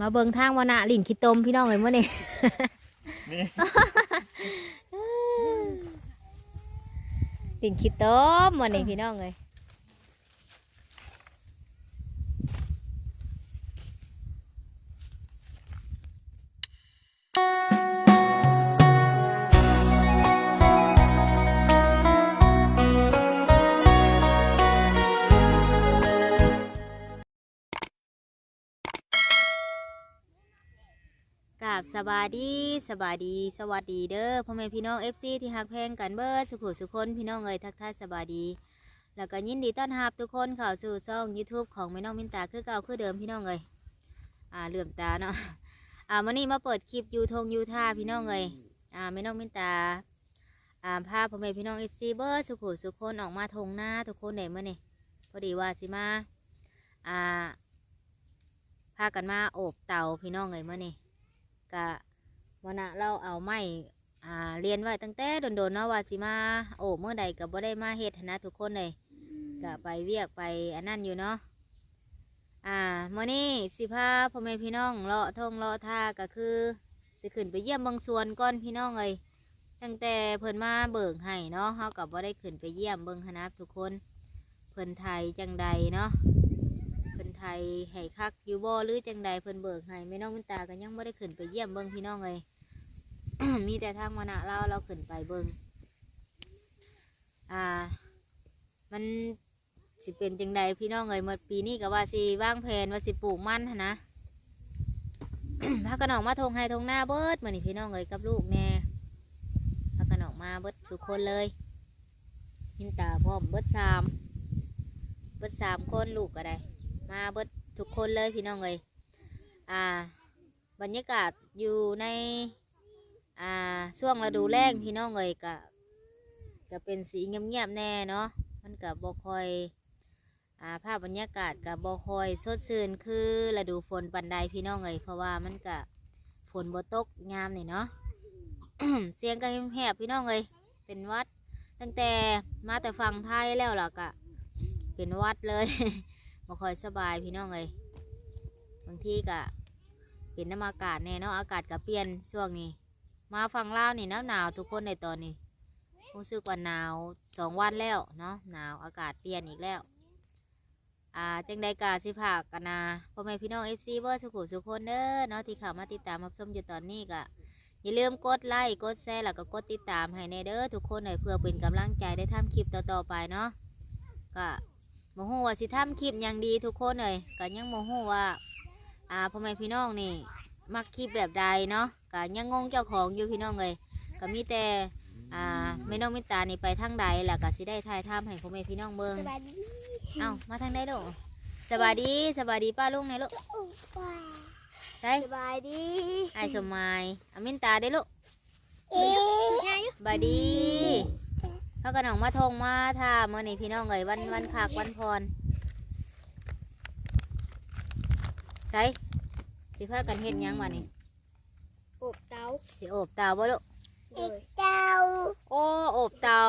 มาเบิ่งทางวานะลินขี้ตมพี่น้องเอ้ยมื้อนี้นี่ลินขี้ตมมื้อนี้พี่น้องเอ้ย กับสบายดีสบายดีสวัสดีเด้อพ่อแม่พี่น้อง FC ที่ฮักแพงกันเบิดสุขุสุคนพี่น้องเอ้ยทักทายสบายดี แล้วก็ยินดีต้อนรับทุกคนเข้าสู่ช่อง YouTube ของแม่น้องมินตาคือเก่าคือเดิมพี่น้องเอ้ยอ่าเหลื่อมตาเนาะอ่าวันนี้มาเปิดคลิปยูทงยูท่าพี่น้องเอ้ยอ่าแม่น้องมินตาอ่าพาพ่อแม่พี่น้อง FC เบิดสุขุสุคนออกมาทงหน้าทุกคนได้เมื่อนี่พอดีว่าสิมาอ่าพากันมาโอบเตาพี่น้องเอ้ยเมื่อนี่ กะวันน่ะเราเอาไม้อ่าเรียนไว้ตั้งแต่โดนๆเนาะว่าสิมาโอ้เมื่อใดก็บ่ได้มาเฮ็ดหั้นนะทุกคนเลยกะไปเวียกไปอันนั้นอยู่เนาะอ่ามื้อนี้สิพาพ่อแม่พี่น้องเลาะท่องเลาะท่าก็คือสิขึ้นไปเยี่ยมเบางส่วนก่อนพี่น้องเลยตั้งแต่เพิ่นมาเบิกให้เนาะเฮาก็บ่ได้ขึ้นไปเยี่ยมเบิ่งหั้นนะทุกคน เพิ่นไทยจังใดเนาะเพิ่น ไทยให้คักอยู่บ่หรือจังใดเพิ่นเบิกให้แม่น้องมินตาก็ยังบ่ได้ขึ้นไปเยี่ยมเบิ่งพี่น้องเลย มีแต่ทางมณะเราเราขึ้นไปเบิ่งอ่า มันสิเป็นจังใดพี่น้องเลยเมื่อปีนี้ก็ว่าสิวางแผนว่าสิปลูกมันหั้นนะ พากันออกมาทงให้ทงหน้าเบิดมื้อนี้พี่น้องเลยกับลูกแน่พากันออกมาเบิดทุกคนเลยมินตาพร้อมเบิดสามเบิดสามคนลูกก็ได้ มาเบิดทุกคนเลยพี่น้องเลยอ่า บรรยากาศอยู่ในอ่าช่วงฤดูแล้งพี่น้องเลยก็ก็เป็นสีเงียบๆแน่เนาะมันกับบอคอยอ่าภาพบรรยากาศกับบอคอยสดชื่นคือฤดูฝนปันใดพี่น้องเลยเพราะว่ามันกับฝนบตกงามนี่เนาะ เสียงก็แหบๆพี่น้องเลยเป็นวัด ตั้งแต่มาแต่ฝั่งไทยแล้วล่ะกะเป็นวัดเลย บ่ค่อยสบายพี่น้องเลยบางทีก็เป็นน้ำอากาศแน่เนาะอากาศก็เปลี่ยนช่วงนี้ มาฝั่งลานี่หนาวหนาวทุกคนในตอนนี้รู้สึกว่าหนาวสองวันแล้วเนาะหนาวอากาศเปลี่ยนอีกแล้ว อ่าจังใดกาสิภาคกันนะพ่อแม่พี่น้องเอฟซีเบอร์สุขุสุคนเด้อเนาะที่ข้าวมาติดตามรับชมอยู่ตอนนี้ก็อย่าลืมกดไลค์กดแชร์แล้วก็กดติดตามให้ในเด้อทุกคนเลยเพื่อเป็นกำลังใจได้ทำคลิปต่อๆไปเนาะก็ โมโหว่าสิทำคลิปอย่างดีทุกคนเลยก็ยังโมโหว่า อ่าพ่อแม่พี่น้องนี่ มักคลิปแบบใดเนาะก็ยังงงเจ้าของอยู่พี่น้องเลยก็มีแต่อ่าไม่น้องมิตานี่ไปทางใดแล้วก็สิได้ถ่ายทำให้พ่อแม่พี่น้องเบิ่งสบายดีเอ้ามาทางใดลูกสบายดีสบายดีป้าลุงไงลูกได้สบายดีไอายสมหมายอามินตาได้ลูกเอ๊ะบายดี เขากันออกมาทงมาท่าเมื่อนี่พี่น้องเลยวันวันขากวันพรใส่สิพากันเฮ็ดหยังวะนี่อบเตาสิโอบเตาบ่ลูกเอกเตาโอ้โอบเตา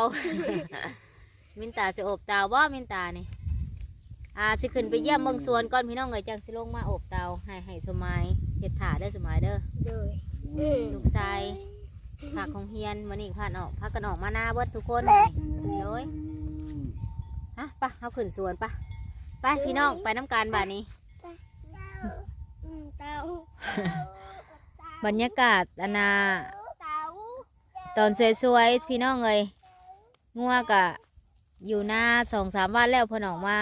มินตาสิโอบเตาบ่มินตานี่อ่าสิขึ้นไปเยี่ยมเบิ่งสวนก่อนพี่น้องเลยจังสิลงมาโอบเตาให้ให้สมัยเฮ็ดถ่าเด้อสมัยเด้อเลยเออลูกชาย ผักของเฮียนวันนี้พากันออกพากันออกมาหน้าเบิดทุกคนเดี๋ยวเอ้ยฮะปะเอาขึ้นสวนปะไปพี่น้องไปน้ำการบานนี้อืมเตาบรรยากาศอันนาเตาตอนสวยๆพี่น้องเลยงัวกะอยู่หน้าสองสามวันแล้วเพนออกมา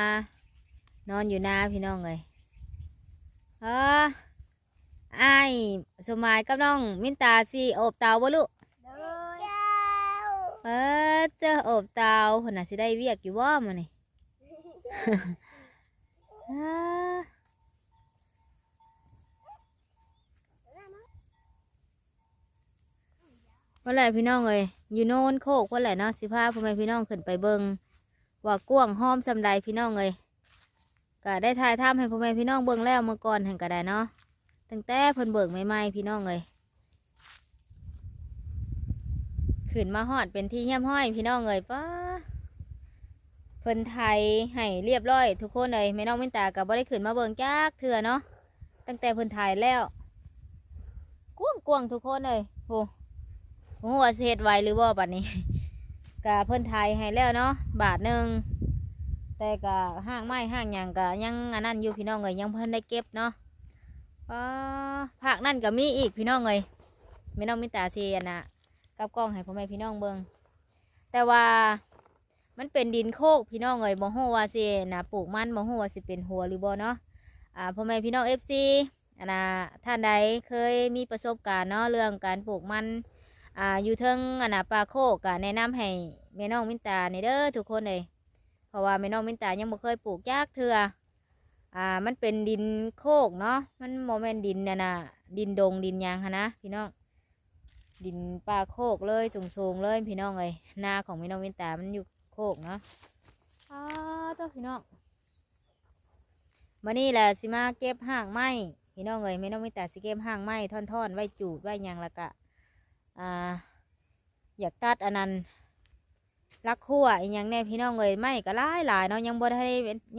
นอนอยู่หน้าพี่น้องเลยเออ ไอ้ายสมัยกับน้องมินตาสิโอบเตาบ่ลูกเลยเตาเออเจอโอบเตาเพนน่ะสิได้เวียกอยู่ว่ามันนี่อ่าว่าแหละพี่น้องเลยอยู่โน่นโคกว่าแหละเนาะสิพาพ่อแม่พี่น้องขึ้นไปเบิงว่ากว้างห้อมสำใดพี่น้องเลยก็ได้ถ่ายทำให้พ่อแม่พี่น้องเบิงแล้วเมื่อก่อนแห่งก็ได้เนาะ ตั้งแต่เพิ่นเบิกใหม่ๆพี่น้องเลยขึ้นมาหอดเป็นที่เยี่ยมห้อยพี่น้องเลยป้าเพิ่นไทยให้เรียบร้อย ทุกคนเลยแม่น้องมินตากับบ่ได้ขึ้นมาเบิงจักเถื่อเนาะตั้งแต่เพิ่นถ่ายแล้วกวงกวงทุกคนเลยโหโหว่าสิเฮ็ดไวหรือบ่บัดนี้กะเพิ่นถ่ายให้แล้วเนาะบาทหนึ่งแต่กะห้างไม้ห้างหยังกะยังอันนั้นอยู่พี่น้องเลยยังเพิ่นได้เก็บเนาะ อ่าผักนั่นก็มีอีกพี่น้องเลยไม่น้องมิตาเซียนะกับกล้องให้พ่อแม่พี่น้องเบิงแต่ว่ามันเป็นดินโคกพี่น้องเลยบ่ฮู้ว่าสินะปลูกมันบ่ฮู้ว่าสิเป็นหัวหรือบ่เนาะอ่าพ่อแม่พี่น้อง FC อันน่ะท่านใดเคยมีประสบการณ์เนาะเรื่องการปลูกมันอ่าอยู่เทิงอันน่ะปลาโคกก็แนะนำให้แม่น้องมินตาในเด้อทุกคนเลยเพราะว่าแม่น้องมินตายังบ่เคยปลูกยากเถื่อ อ่า มันเป็นดินโคกเนาะ มันโมเมนดินน่ะนะดินดงดินยางค่ะนะพี่น้อง ดินปลาโคกเลยสูงๆเลยพี่น้องเลยนาของแม่น้องมินตา มันอยู่โคกเนาะอ้าวตัวพี่น้องมานี่แหละสิมาเก็บห่างไม้พี่น้องเลยแม่น้องมินตาสิเก็บห่างไม้ท่อนๆไว้จูดไว้ยังละกะ อ่า อยากตัดอันนั้น รักขั้วอีกอย่างแน่พี่น้องเลยไม่ก็หลายหลายเนาะยังบ่ได้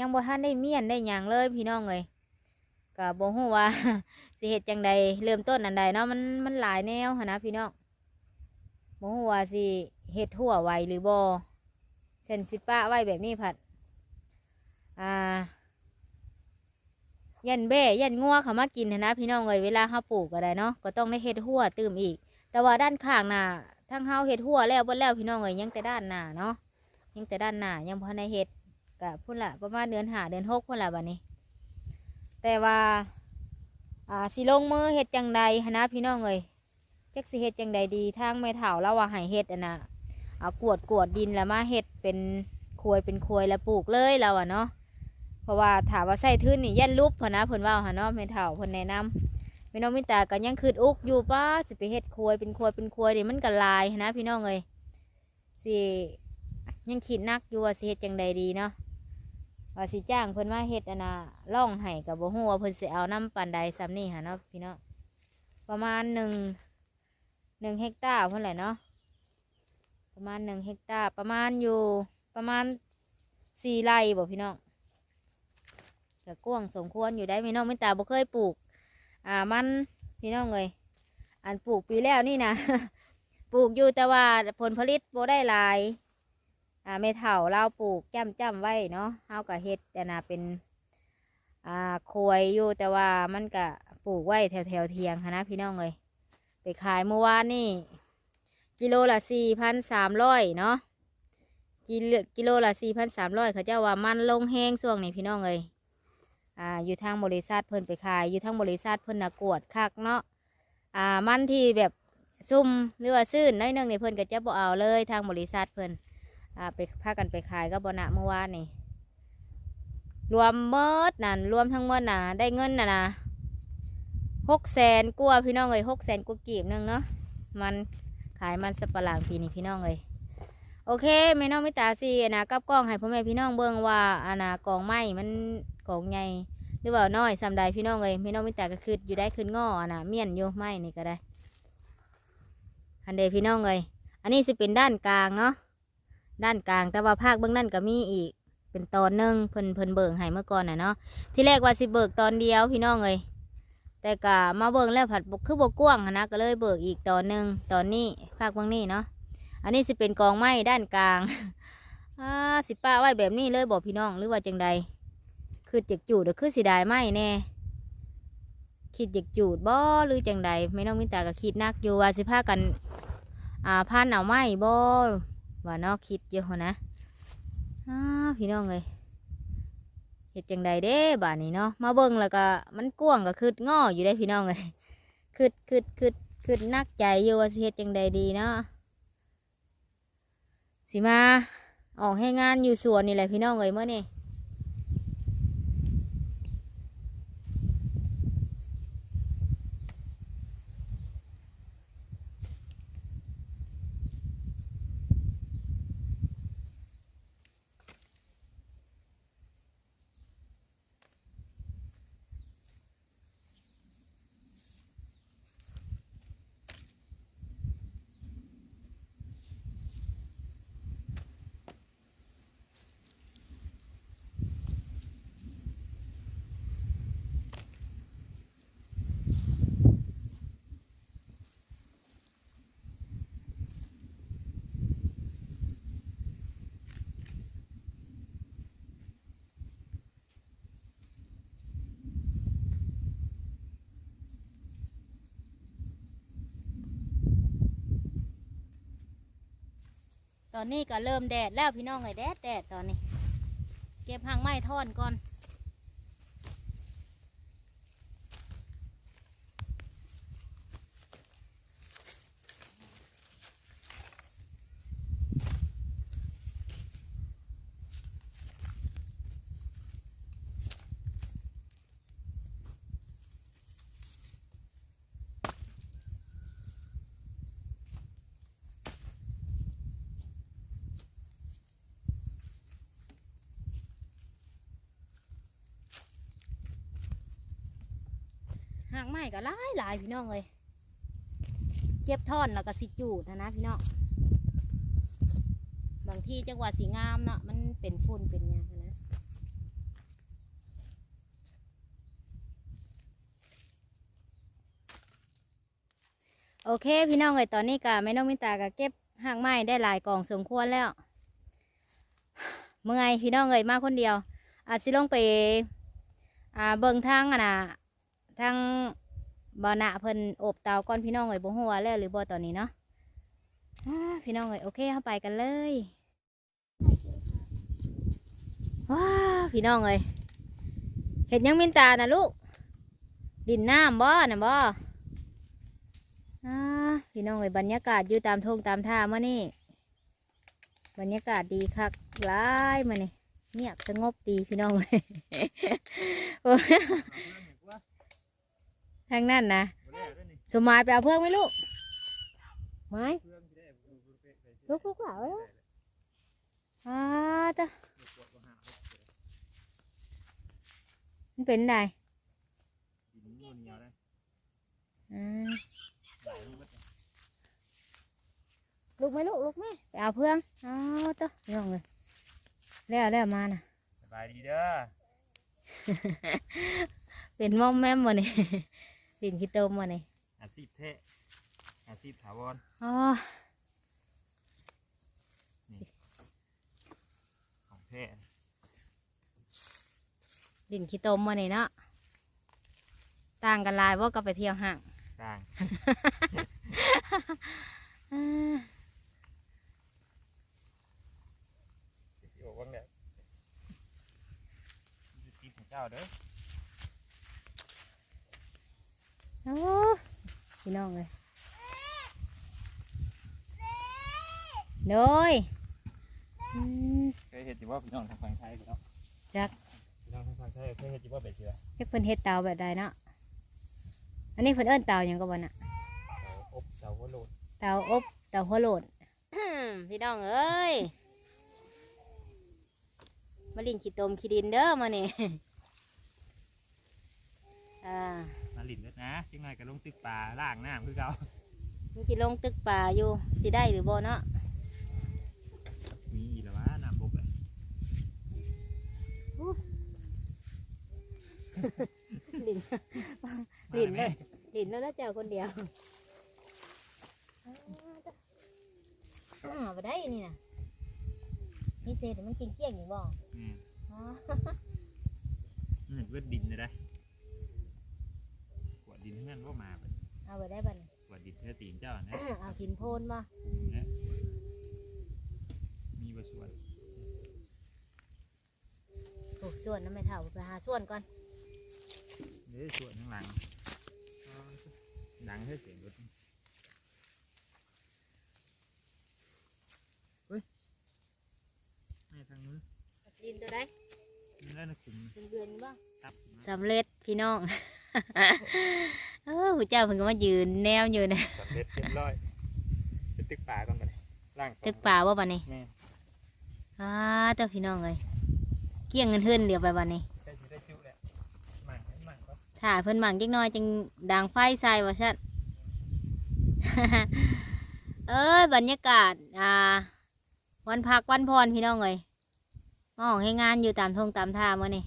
ยังบ่ทันได้เมียนได้หยังเลยพี่น้องเลยก็บ่ฮู้ว่าสิเฮ็ดจังใดเริ่มต้นอันใดเนาะมันมันหลายแนวหั้นนะพี่น้องบ่ฮู้ว่าสิเฮ็ดทั่วไวหรือบ่เช่นสิป้าไว้แบบนี้ผัดอ่ายันเบ้ยันงัวเขามากินนะพี่น้องเลยเวลาเฮาปลูกก็ได้เนาะก็ต้องได้เฮ็ดหัวตื่มอีก แต่ว่าด้านข้างน่ะ ทั้งเฮาเฮ็ดหัวแล้วเบ่แล้วพี่น้องเอ้ยยังแต่ด้านหน้าเนาะยังแต่ด้านหน้ายังพอในเฮ็ดกะพุ่นละประมาณเดือนหาเดือนหกพุ่นละบัดนี้ แต่ว่าอ่าสิลงมือเฮ็ดจังใดนนะพี่น้องเอ้ยจักสิเฮ็ดจังใดดีทางแม่เฒ่าแล้วว่าให้เฮ็ดอันน่ะเอากวดกวดดินแล้วมาเฮ็ดเป็นควยเป็นควยแล้วปลูกเลยแล้วอะเนาะเพราะว่าถามว่าใส่ทื่นนี่ยันรูปพอนะเพิ่นว่าหั่นเนาะแม่เฒ่าเพิ่นแนะนำ พี่น้องมิตาก็ยังคืดอุกอยู่ป้าสิไปเฮ็ดครัวเป็นครัวเป็นครัวนี่มันก็ลายนะ พี่น้องเอ้ยสิยังคิดนักอยู่ว่าสิเฮ็ดจังใดดีเนาะว่าสิจ้างเพิ่นมาเฮ็ดอันน่ะล่องให้กับบ่ฮู้ว่าเพิ่นสิเอาน้ำปานใดซ้ำนี่หั่นเนาะพี่น้องประมาณหนึ่งหนึ่งเฮกตาร์เพิ่นแหละเนาะประมาณหนึ่งเฮกตาร์ประมาณอยู่ประมาณสี่ไร่บ่พี่น้องก็กว้างสมควรอยู่ได้พี่น้องมิตาบ่เคยปลูก อ่ามันพี่น้องเลยอันปลูกปีแล้วนี่นะปลูกอยู่แต่ว่าผลผลิตโบได้หลายอ่าไม่เท่าเราปลูกจ้ำจ้ำไว้เนาะเฮากับเฮ็ดแต่นาเป็นอ่าควยอยู่แต่ว่ามันก็ปลูกไว้แถวแถวเทียงนนะพี่น้องเลยไปขายเมื่อวานนี่กิโลละสี่พันสามร้อยเนาะกิโลกิโลละสี่พันสามร้อยเขาเจ้าว่ามันลงแห้งช่วงนี้พี่น้องเลย อ่าอยู่ทางบริษัทเพิ่นไปขาย อยู่ทางบริษัทเพิ่นนะกวดคักเนาะอ่ามันที่แบบซุ่มหรือว่าซื่นน้อยนึงนี่เพิ่นก็จะบ่เอาเลยทางบริษัทเพิ่นอ่าไปพากันไปขายก็บ่นะเมื่อวานนี่รวมเมิดนั่นรวมทั้งหมดน่ะได้เงินน่ะนะหกแสนกว่าพี่น้องเอ้ยหกแสนกว่ากีบหนึงเนาะมันขายมันสับปะหลังปีนี้พี่น้องเอ้ยโอเคแม่น้องมิตาสิอันะกับกล้องให้พ่อแม่พี่น้องเบิ่งว่าอนนะกองไม้มันกองใหญ่ หรือว่าน้อยสำใดพี่น้องเลยพี่น้องมิตาก็คืออยู่ได้ขึ้นง้อนะเมียนอยู่ไม่นี่ก็ได้อันเดพี่น้องเลยอันนี้สิเป็นด้านกลางเนาะด้านกลางแต่ว่าภาคเบื้องนั่นก็มีอีก เป็นตอนหนึงเพิ่นเพิ่นเบิกให้เมื่อก่อนน่ะเนาะที่แรกว่าสิเบิกตอนเดียวพี่น้องเลยแต่ก็มาเบิกแล้วผัดคือบกกว้างนะก็เลยเบิกอีกตอนหนึงตอนนี้ภาคเบื้องนี้เนาะอันนี้สิเป็นกองไม้ด้านกลางอ่าสิป้าไว้แบบนี้เลยบอกพี่น้องหรือว่าจังใด คืออยากจูดหรือคือสิได้ไหมแน่คิดอยากจูดบ่หรือจังใดไม่น้องมินตาก็คิดนักอยู่ว่าสิพากัน อ่าพานเอาไหมบ่ว่านอกคิดอยู่หั้นะอ้าพี่น้องเลยเฮ็ดจังใดเด้บ้านนี้เนาะมาเบิ่งแล้วก็มันกว้างก็คืดง้ออยู่ได้พี่น้องเลยคืดคืดคืดคืดนักใจอยู่ว่าเฮ็ดจังใดดีเนาะสิมาออกให้งานอยู่สวนนี่แหละพี่น้องเลยเมื่อนี่ อนนี้ก็เริ่มแดดแล้วพี่น้องเอ้ยแดดแดดตอนนี้ เก็บหางไม้ท่อนก่อน หางไม้ก็หลายหลายพี่น้องเลยเก็บท่อนแล้วก็สิจูดนะนะพี่น้องบางที่จังหวัดสีงามเนาะมันเป็นฝุ่นเป็นยังหั้นนะโอเค พี่น้องเลยตอนนี้กะแม่น้องมิตาก็เก็บหางไม้ได้หลายกล่องสมควรแล้วเมื่อยพี่น้องเลยมาคนเดียวอาจสิลงไปอ่าเบิ่งทางอะนะ ทางบ่อนะเพิ่นอบเตาก่อนพี่น้องเอ้ยบ่ฮู้ว่าแล้วหรือบ่ตอนนี้เนาะอ่าพี่น้องเอ้ยโอเคเฮาไปกันเลยว้าพี่น้องเอ้ยเห็ดยังมินตานะลูก ดินน้ำบ่น่ะบ่อ่าพี่น้องเอ้ยบรรยากาศอยู่ตามทงตามท่ามานี่บรรยากาศดีคักหลายมานี่เงียบสงบดีพี่น้องเอ้ยโอ้ย ทางนั้นนะสมหมายไปเอาเพื่อนไหมลูกไม้ลูกลูกเหล่าเอ้ยอ่าจ้ะมันเป็นไงอ่าลูกไหมลูกลูกไหมไปเอาเพื่อนเอ้าวจ้ะน้องเลยแล้วแล้วมาน่ะสบายดีเด้อเป็นมอมแม่มวะนี่ ดินขี้ตมวะนี่อาชีพเทะอาชีพถาวรอ๋อของเทะดินขี้ตมวะนี่เนาะต่างกันหลายว่าก็ไปเที่ยวห้างต่างอ่าที่บอกว่าเนี่ยตีของเจ้าเด้อ โอ้ พี่น้องเลยโดยอืมเคยเห็นจีว่าพี่น้องทางฝั่งไทยพี่น้องจักพี่น้องทางฝั่งไทยเคยเห็นจีว่าแบบเสือเฮ็ดเพิ่นเฮ็ดเตาแบบใดเนาะอันนี้เพิ่นเอิ้นเตาหยังก็บ่น่ะเสาอบเสาหัวโลดเตาอบเตาหัวโหลดพี่น้องเอ้ยมาลินขี้ตมขี้ดินเด้อมานี่อ่ามา หลินเด้อนะจังไงก็ลงตึกป่าล่างน้ำคือเก่ามันสิลงตึกป่าอยู่สิได้หรือบ่เนาะมีอีกแล้ววะน้ำบกเลยลินลินเลยลินแล้วแล้วเจ้าคนเดียวอ่าไปได้นี่นะนี่เศษมันกินเกลี้ยงอยู่บ่อืมอ๋อมันเห็นเวทดินเลยได้กวา ดดินทั้งนั้นว่ามาไปเอาไปได้บัดนี้กวาดดินเธอตีนเจ้านะ เอาหินโพนมานะมีบส่วนโอ้ส่วนน้ำไม่เท่าไปหาส่วนก่อน เด้อส่วนข้างหลังอ๋อดังให้เสียงรถเฮ้ยให้ทางนู้นดินตัวได้นี่แล้วนะคุมเดือนๆบ้างครับสำเร็จพี่น้อง เออผู้เจ้าเพิ่งก็มายืนแนวอยู่นะสำเร็จเรียบร้อยเป็นตึกป่าก่อนไปเลยล่างก่อนตึกป่าว่าบันนี้แม่อ่าเจ้าพี่น้องเลยเกี้ยงเงินเทือนเดียวไปบันนี้ใกล้จะได้จุแล้วหมั่นหมั่นก็ถ้าเพิ่นหมั่งจักหน้อยจึงดังไฟใส่ว่าชัดเอ้ยบรรยากาศอ่า วันพักวันพรพี่น้องเลยมาออกให้งานอยู่ตามทงตามท่ามื่อนี่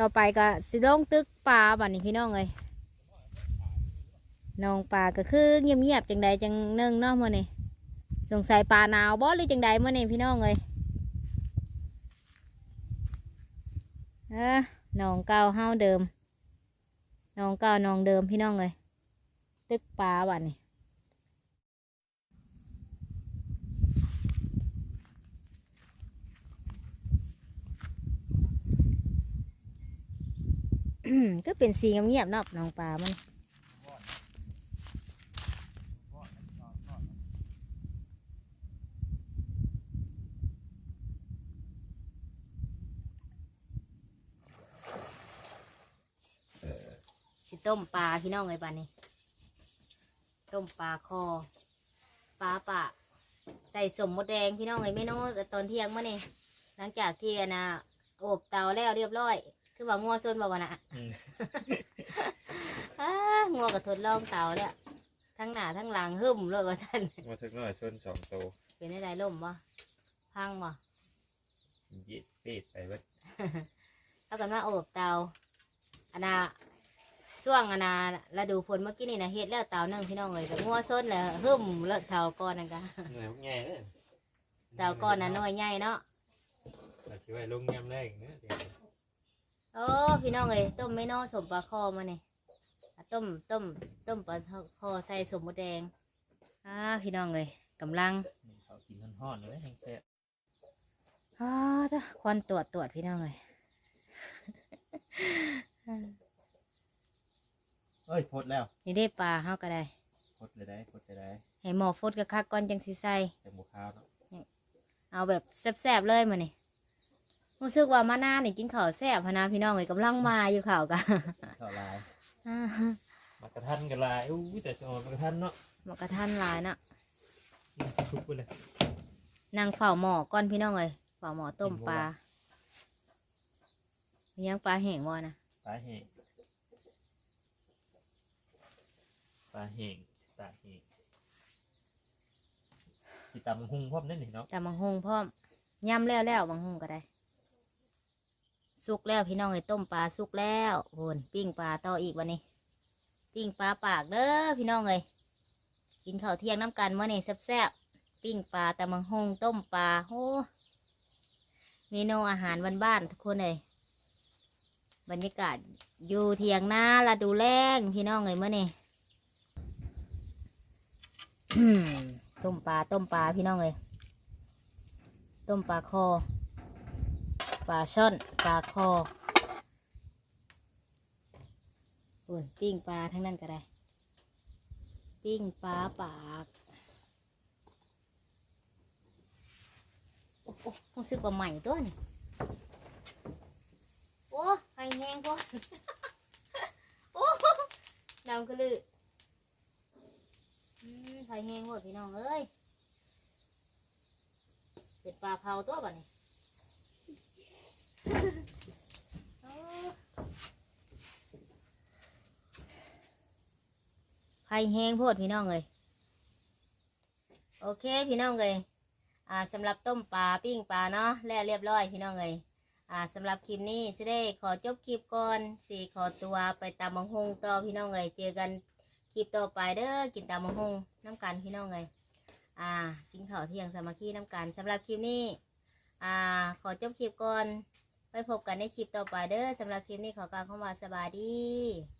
ต่อไปก็สิลงตึกป่าบัดนี้พี่น้องเลยน้องป่าก็คือเงียบๆจังใดจังนึงเนาะมื่อนี่สงสัยป่าหนาวบ่หรือจังใดมื่อนี่พี่น้องเลยเออหนองเก่าเฮาเดิมหนองเก่าหนองเดิมพี่น้องเลยตึกปลาว่ะนี่ ก็เป็นสีเงียบๆเนาะน้องปลามันสิต้มปลาพี่น้องเลยบ้านนี้ ต้มปลาคอปลาปะใส่สมมดแดงพี่น้องเลยไม่น้อตอนเที่ยงมื่อนี่หลังจากที่นนะโอบเตาแล้วเรียบร้อย คือว่างัวส้นบ่วะนะอืม อ้างัวกับทดลองเตาแล้วทั้งหน้าทั้งหลังหึ่มเลยว่าท่านมาถึงน้อยชนสองโตวเป็นได้ไรล่มบ่พังบ่ยิดปีดไปเบิดเอากันว่าโอบเตาอันน่ะช่วงอันน่ะฤดูฝนเมื่อกี้นี่นะเฮ็ดแล้วเตาหนึ่งพี่น้องเลยแต่งัวส้นเลยหึ่มเลอะเตาก่อนนั่นกะเหนื่อยพวกใหญ่เลยเตาก่อนน่ะน้อยใหญ่เนาะแต่ชิไว้ลงยำแรกเนื้อเดี๋ยว โอ้พี่น้องเลยต้มไม่นอสมปลาคอมาเนี่ยต้มต้มต้มปลาคอใส่สมมดแดงอ่าพี่น้องเลยกำลังนี่เขากินห่อนๆเลยแห้งแซ่บอ่าจ้ะควันตรวจตรวจพี่น้องเลยเอ้ยพดแล้วนี่ได้ปลาเฮาก็ได้พดเลยได้พดเลยได้ให้หมอฟดกับคักก่อนจังสิใส่แต่หมูข้าวเนาะเอาแบบแซ่บๆเลยมานี่ รู้สึกว่ามาหน้านี่กินข้าวแซ่บพะนะพี่น้องเลยกำลังมาอยู่ข่าวกันข้าวลายอ่ามากระทันกันลายอู้ยแต่ชอบมากระทันเนาะหมอกระทันหลายเนาะนี่ชุบไปเลยนางเฝ้าหมอก้อนพี่น้องเลยเฝ้าหมอต้มปลาเลี้ยงปลาแห้งบ่นะปลาแห้งปลาแห้งตาแห้งกีตำหุ่งพร้อมนั่นนี่เนาะแต่บางหงพร้อมย่ำแล้วแล้วบางหงก็ได้ สุกแล้วพี่น้องเอ้ยต้มปลาสุกแล้วโวนปิ้งปลาต่ออีกวันนี้ ปิ้งปลาปากเด้อพี่น้องเอ้ยกินข้าวเที่ยงน้ำกันเมื่อนี่แซ่บๆปิ้งปลาแต่บางหงต้มปลาโอ้เมนูอาหารบ้านๆทุกคนเลยบรรยากาศอยู่เทียงน้าละดูแรงพี่น้องเอ้ยเมื่อนี่ต้มปลาต้มปลาพี่น้องเอ้ยต้มปลาคอ ปลาช่อนปลาคออุ่นปิ้งปลาทั้งนั้นก็ได้ ปิ้งปลาปากโอ้โหรู้สึกว่าใหม่ตัวนี่โอ้ไฟแห้งก่อนโอ้ดำกระลืออืมไฟแห้งหมดพี่น้องเอ้ยเป็ดปลาเผาตัวบ่เนี่ย ไฟแห้งโพดพี่น้องเลยโอเคพี่น้องเลยอ่าสำหรับต้มปลาปิ้งปลาเนาะแล้วเรียบร้อยพี่น้องเลยอ่าสำหรับคลิปนี้สิได้ขอจบคลิปก่อนสิขอตัวไปตามมังฮงต่อพี่น้องเลยเจอกันคลิปต่อไปเด้อกินตามมะฮงน้ำกันพี่น้องเลยอ่า กินข้าวเที่ยงสามัคคีน้ำกันสำหรับคลิปนี้อ่าขอจบคลิปก่อนไปพบกันในคลิปต่อไปเด้อสำหรับคลิปนี้ขอกล่าวคำว่าสบายดี